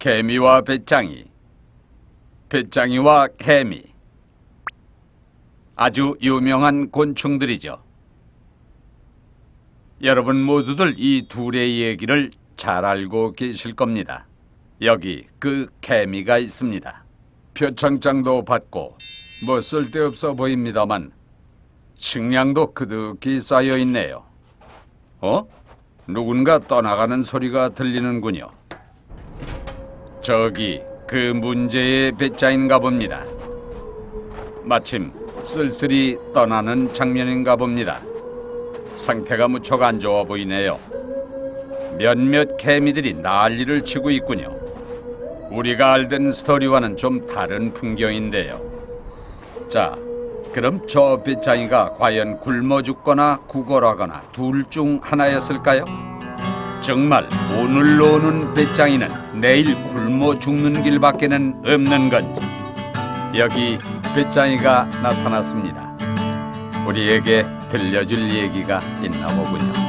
개미와 배짱이 배짱이와 개미 아주 유명한 곤충들이죠. 여러분 모두들 이 둘의 얘기를 잘 알고 계실 겁니다. 여기 그 개미가 있습니다. 표창장도 받고 뭐 쓸데없어 보입니다만 식량도 그득히 쌓여 있네요. 어? 누군가 떠나가는 소리가 들리는군요. 저기 그 문제의 배자인가 봅니다. 마침 쓸쓸히 떠나는 장면인가 봅니다. 상태가 무척 안 좋아 보이네요. 몇몇 개미들이 난리를 치고 있군요. 우리가 알던 스토리와는 좀 다른 풍경인데요. 자, 그럼 저 배짱이가 과연 굶어 죽거나 구걸하거나 둘 중 하나였을까요? 정말 오늘 노는 배짱이는 내일 굶어 죽는 길밖에는 없는 건지 여기 배짱이가 나타났습니다. 우리에게 들려줄 얘기가 있나 보군요.